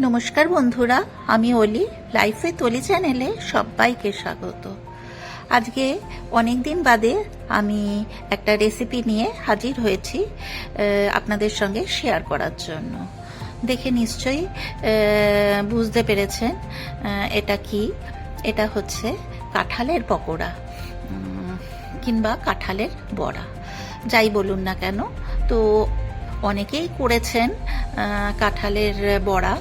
নমস্কার বন্ধুরা, আমি অলি লাইফে তলি চ্যানেলে সবাইকে স্বাগত। আজকে অনেক দিন বাদে আমি একটা রেসিপি নিয়ে হাজির হয়েছি আপনাদের সঙ্গে শেয়ার করার জন্য। দেখে নিশ্চয়ই বুঝতে পেরেছেন এটা কি? এটা হচ্ছে কাঁঠালের পকোড়া কিংবা কাঁঠালের বড়া। যাই বলুন না কেন, তো অনেকেই করেছেন কাঁঠালের বড়া।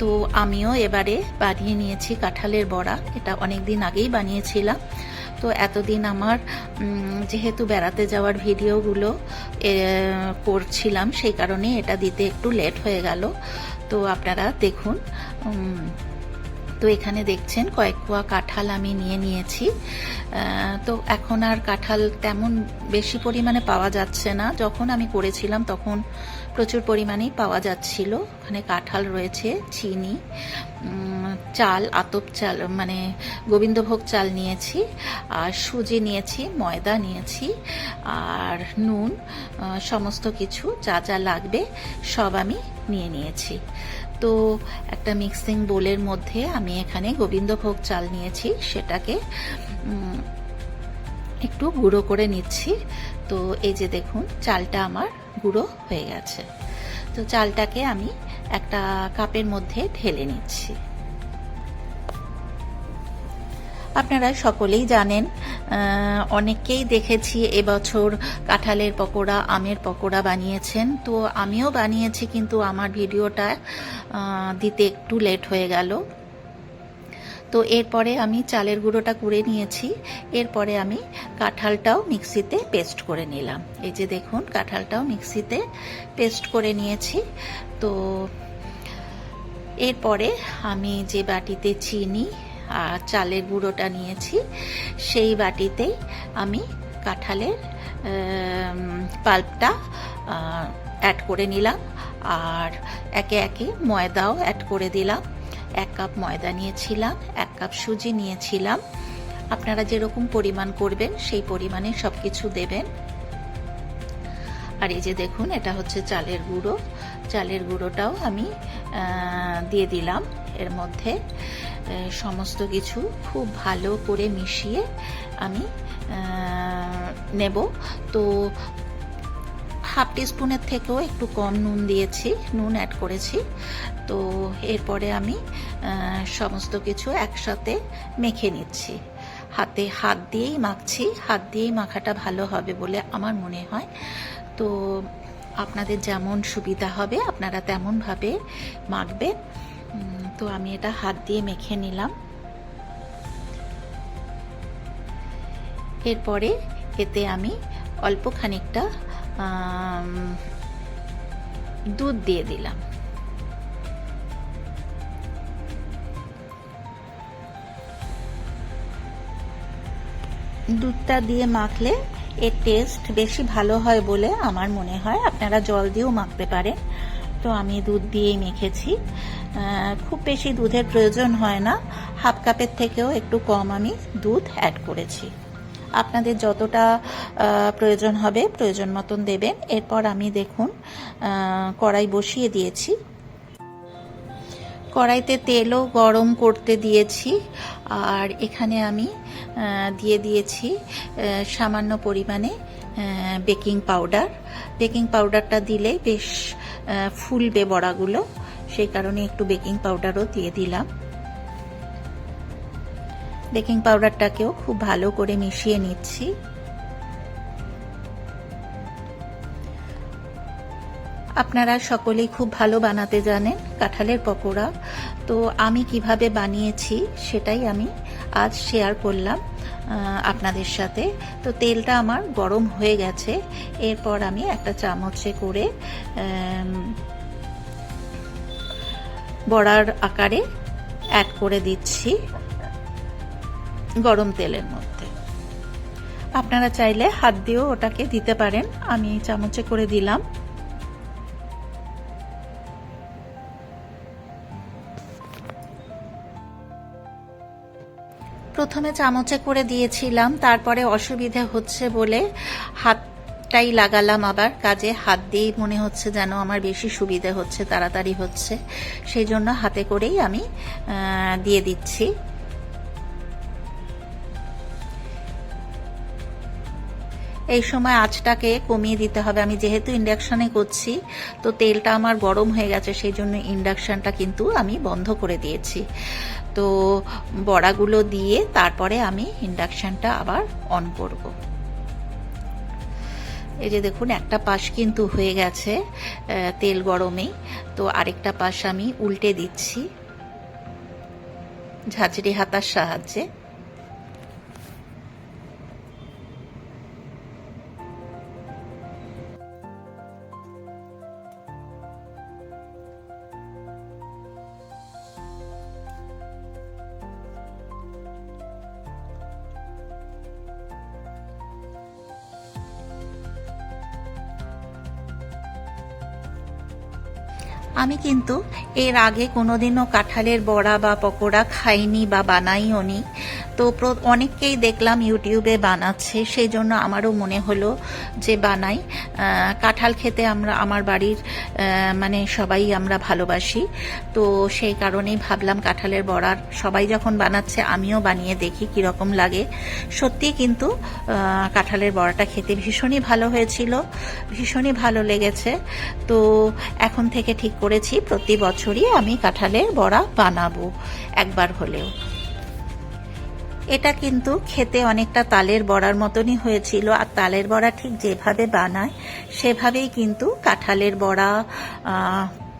তো আমিও এবারে বানিয়ে নিয়েছি কাঁঠালের বড়া। এটা অনেক দিন আগেই বানিয়েছিলাম। তো এতদিন আমার যেহেতু বেড়াতে যাওয়ার ভিডিওগুলো করছিলাম, সেই কারণে এটা দিতে একটু লেট হয়ে গেল। তো আপনারা দেখুন তো এখানে দেখছেন কয়েক কোয়া কাঁঠাল আমি নিয়ে নিয়েছি। তো এখন আর কাঁঠাল তেমন বেশি পরিমাণে পাওয়া যাচ্ছে না। যখন আমি করেছিলাম তখন প্রচুর পরিমাণেই পাওয়া যাচ্ছিল। ওখানে কাঁঠাল রয়েছে, চিনি চাল, আতপ চাল মানে গোবিন্দভোগ চাল নিয়েছি, আর সুজি নিয়েছি, ময়দা নিয়েছি, আর নুন সমস্ত কিছু যা যা লাগবে সব আমি নিয়ে নিয়েছি। তো একটা মিক্সিং বোলের মধ্যে আমি এখানে গোবিন্দভোগ চাল নিয়েছি, সেটাকে একটু গুঁড়ো করে নিচ্ছি। তো এই যে দেখুন, চালটা আমার গুঁড়ো হয়ে গেছে। তো চালটাকে আমি একটা কাপের মধ্যে ঢেলে নিচ্ছি। আপনারা সকলেই জানেন অনেককেই দেখেছি এবছর কাঁঠালের পকোড়া, আমের পকোড়া বানিয়েছেন। তো আমিও বানিয়েছি, কিন্তু আমার ভিডিওটা দিতে একটু লেট হয়ে গেল। তো এরপরে আমি চালের গুঁড়োটা করে নিয়েছি। এরপরে আমি কাঁঠালটাও মিক্সিতে পেস্ট করে নিলাম। এই যে দেখুন, কাঁঠালটাও মিক্সিতে পেস্ট করে নিয়েছি। তো এরপরে আমি যে বাটিতে চিনি চালের গুঁড়োটা নিয়েছি। সেই বাটিতেই আমি কাঁঠালের পাল্পটা অ্যাড করে নিলাম। আর একে একে ময়দাও অ্যাড করে দিলাম। এক কাপ ময়দা নিয়েছিলাম, এক কাপ সুজি নিয়েছিলাম। আপনারা যেরকম পরিমাণ করবেন, সেই পরিমাণে সব কিছু দেবেন। আর এই যে দেখুন, এটা হচ্ছে চালের গুঁড়ো। চালের গুঁড়োটাও আমি দিয়ে দিলাম। এর মধ্যে সমস্ত কিছু খুব ভালো করে মিশিয়ে আমি নেব। তো হাফ টিস্পুনের থেকেও একটু কম নুন দিয়েছি, নুন অ্যাড করেছি। তো এরপরে আমি সমস্ত কিছু একসাথে মেখে নিচ্ছি। হাতে হাত দিয়েই মাখছি, হাত দিয়েই মাখাটা ভালো হবে বলে আমার মনে হয়। তো আপনাদের যেমন সুবিধা হবে, আপনারা তেমনভাবে মাখবেন। তো আমি এটা হাত দিয়ে মেখে নিলাম। এরপরে এতে আমি অল্প খানিকটা দুধ দিয়ে দিলাম। দুধটা দিয়ে মাখলে এর টেস্ট বেশি ভালো হয় বলে আমার মনে হয়। আপনারা জল দিয়েও মাখতে পারেন। তো আমি দুধ দিয়েই মেখেছি। খুব বেশি দুধের প্রয়োজন হয় না। হাফ কাপের থেকেও একটু কম আমি দুধ অ্যাড করেছি। আপনাদের যতটা প্রয়োজন হবে, প্রয়োজন মতন দেবেন। এরপর আমি দেখুন কড়াই বসিয়ে দিয়েছি। কড়াইতে তেলও গরম করতে দিয়েছি। আর এখানে আমি দিয়ে দিয়েছি সামান্য পরিমাণে বেকিং পাউডার। বেকিং পাউডারটা দিলে বেশ ফুলবে বড়াগুলো। সেই কারণে একটু বেকিং পাউডারও দিয়ে দিলাম। বেকিং পাউডারটাকেও খুব ভালো করে মিশিয়ে নিচ্ছি। আপনারা সকলেই খুব ভালো বানাতে জানেন কাঁঠালের পকোড়া। তো আমি কীভাবে বানিয়েছি সেটাই আমি আজ শেয়ার করলাম আপনাদের সাথে। তো তেলটা আমার গরম হয়ে গেছে। এরপর আমি একটা চামচে করে বড়ার আকারে অ্যাড করে দিচ্ছি গরম তেলের মধ্যে। আপনারা চাইলে হাত দিয়েও ওটাকে দিতে পারেন। আমি চামচে করে দিলাম। প্রথমে চামচে করে দিয়েছিলাম, তারপরে অসুবিধে হচ্ছে বলে হাত হাতটাই লাগালাম আবার, কাজে হাত দিয়েই মনে হচ্ছে যেন আমার বেশি সুবিধে হচ্ছে, তাড়াতাড়ি হচ্ছে। সেই জন্য হাতে করেই আমি দিয়ে দিচ্ছি। এই সময় আঁচটাকে কমিয়ে দিতে হবে। আমি যেহেতু ইন্ডাকশানে করছি, তো তেলটা আমার গরম হয়ে গেছে, সেই জন্য ইন্ডাকশানটা কিন্তু আমি বন্ধ করে দিয়েছি। তো বড়াগুলো দিয়ে তারপরে আমি ইন্ডাকশানটা আবার অন করব। এই যে দেখুন, একটা পাশ কিন্তু হয়ে গেছে তেল গরমে তো আরেকটা পাশ আমি উল্টে দিচ্ছি। ঝাঁঝরি হাতার সাহায্যে। আমি কিন্তু এর আগে কোনোদিনও কাঁঠালের বড়া বা পকোড়া খাইনি বা বানাইও নি তো অনেককেই দেখলাম ইউটিউবে বানাচ্ছে সেই জন্য আমারও মনে হলো যে বানাই। কাঁঠাল খেতে আমরা, আমার বাড়ির মানে সবাই আমরা ভালোবাসি। তো সেই কারণেই ভাবলাম কাঁঠালের বড়ার সবাই যখন বানাচ্ছে আমিও বানিয়ে দেখি কীরকম লাগে। সত্যি কিন্তু কাঁঠালের বড়াটা খেতে ভীষণই ভালো হয়েছিল, ভীষণই ভালো লেগেছে। তো এখন থেকে ঠিক করেছি, প্রতি বছরই আমি কাঁঠালের বড়া বানাবো, একবার হলেও। এটা কিন্তু খেতে অনেকটা তালের বড়ার মতনই হয়েছিল। আর তালের বড়া ঠিক যেভাবে বানায়, সেভাবেই কিন্তু কাঁঠালের বড়া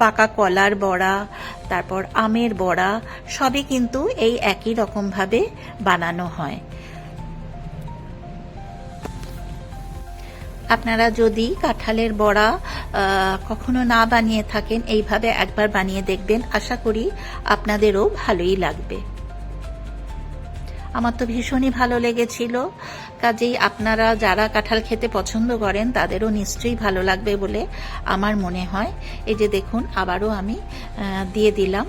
পাকা কলার বড়া, তারপর আমের বড়া, সবই কিন্তু এই একই রকমভাবে বানানো হয়। আপনারা যদি কাঁঠালের বড়া কখনো না বানিয়ে থাকেন, এইভাবে একবার বানিয়ে দেখবেন। আশা করি আপনাদেরও ভালোই লাগবে। আমার তো ভীষণই ভালো লেগেছিল। কাজেই আপনারা যারা কাঁঠাল খেতে পছন্দ করেন, তাদেরও নিশ্চয়ই ভালো লাগবে বলে আমার মনে হয়। এই যে দেখুন, আবারও আমি দিয়ে দিলাম।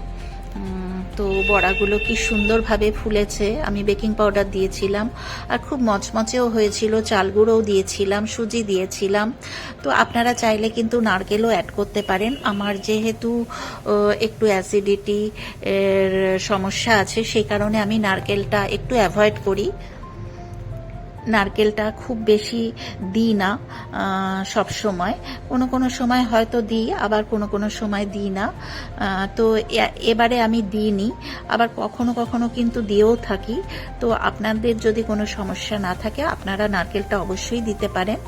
তো বড়াগুলো কি সুন্দরভাবে ফুলেছে, আমি বেকিং পাউডার দিয়েছিলাম। আর খুব মচমচেও হয়েছিল চাল গুঁড়োও দিয়েছিলাম, সুজি দিয়েছিলাম। তো আপনারা চাইলে কিন্তু নারকেলও অ্যাড করতে পারেন। আমার যেহেতু একটু অ্যাসিডিটি সমস্যা আছে, সেই কারণে আমি নারকেলটা একটু অ্যাভয়েড করি। নারকেলটা খুব বেশি দিই না সব সময়। কোনো কোনো সময় হয়তো দিই, আবার কোনো কোনো সময় দিই না। তো এবারে আমি দিইনি। আবার কখনো কখনো কিন্তু দিয়েও থাকি। তো আপনাদের যদি কোনো সমস্যা না থাকে, আপনারা নারকেলটা অবশ্যই দিতে পারেন।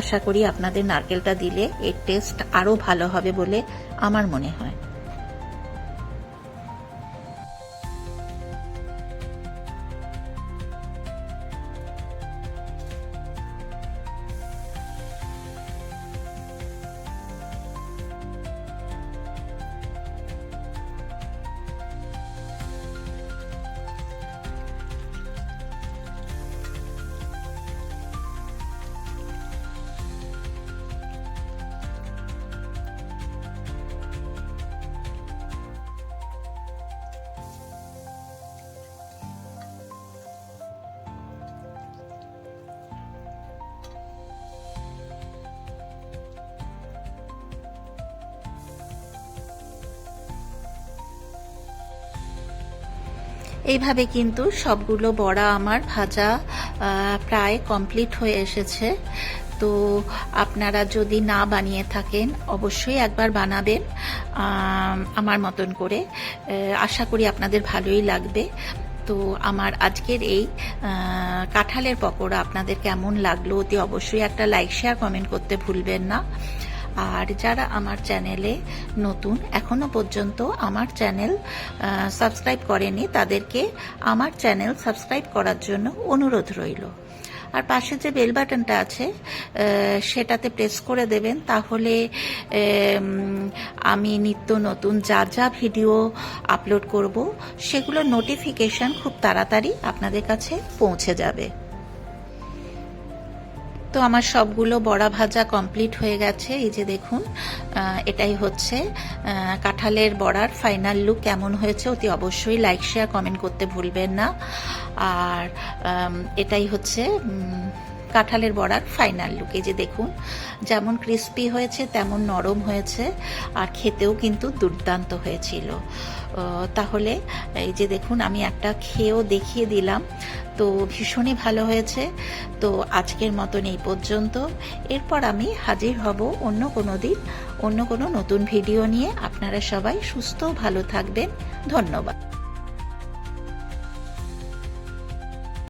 আশা করি আপনাদের নারকেলটা দিলে এর টেস্ট আরও ভালো হবে বলে আমার মনে হয়। এইভাবে কিন্তু সবগুলো বড়া আমার ভাজা প্রায় কমপ্লিট হয়ে এসেছে। তো আপনারা যদি না বানিয়ে থাকেন, অবশ্যই একবার বানাবেন আমার মতন করে। আশা করি আপনাদের ভালোই লাগবে। তো আমার আজকের এই কাঁঠালের পকোড়া আপনাদের কেমন লাগল, অতি অবশ্যই একটা লাইক শেয়ার কমেন্ট করতে ভুলবেন না। আর যারা আমার চ্যানেলে নতুন, এখনও পর্যন্ত আমার চ্যানেল সাবস্ক্রাইব করেনি, তাদেরকে আমার চ্যানেল সাবস্ক্রাইব করার জন্য অনুরোধ রইল। আর পাশে যে বেল বাটনটা আছে সেটাতে প্রেস করে দেবেন, তাহলে আমি নিত্য নতুন যা যা ভিডিও আপলোড করব, সেগুলোর নোটিফিকেশন খুব তাড়াতাড়ি আপনাদের কাছে পৌঁছে যাবে। তো আমার সবগুলো বড়া ভাজা কমপ্লিট হয়ে গেছে। এই যে দেখুন এটাই হচ্ছে কাঁঠালের বড়ার ফাইনাল লুক কেমন হয়েছে অতি অবশ্যই লাইক শেয়ার কমেন্ট করতে ভুলবেন না। আর এটাই হচ্ছে কাঁঠালের বড়ার ফাইনাল লুক এই যে দেখুন, যেমন ক্রিস্পি হয়েছে, তেমন নরম হয়েছে, আর খেতেও কিন্তু দুর্দান্ত হয়েছিল। তাহলে এই যে দেখুন, আমি একটা খেয়েও দেখিয়ে দিলাম। তো ভীষণই ভালো হয়েছে। তো আজকের মতন এই পর্যন্ত। এরপর আমি হাজির হব অন্য কোনো দিন, অন্য কোনো নতুন ভিডিও নিয়ে। আপনারা সবাই সুস্থ, ভালো থাকবেন। ধন্যবাদ।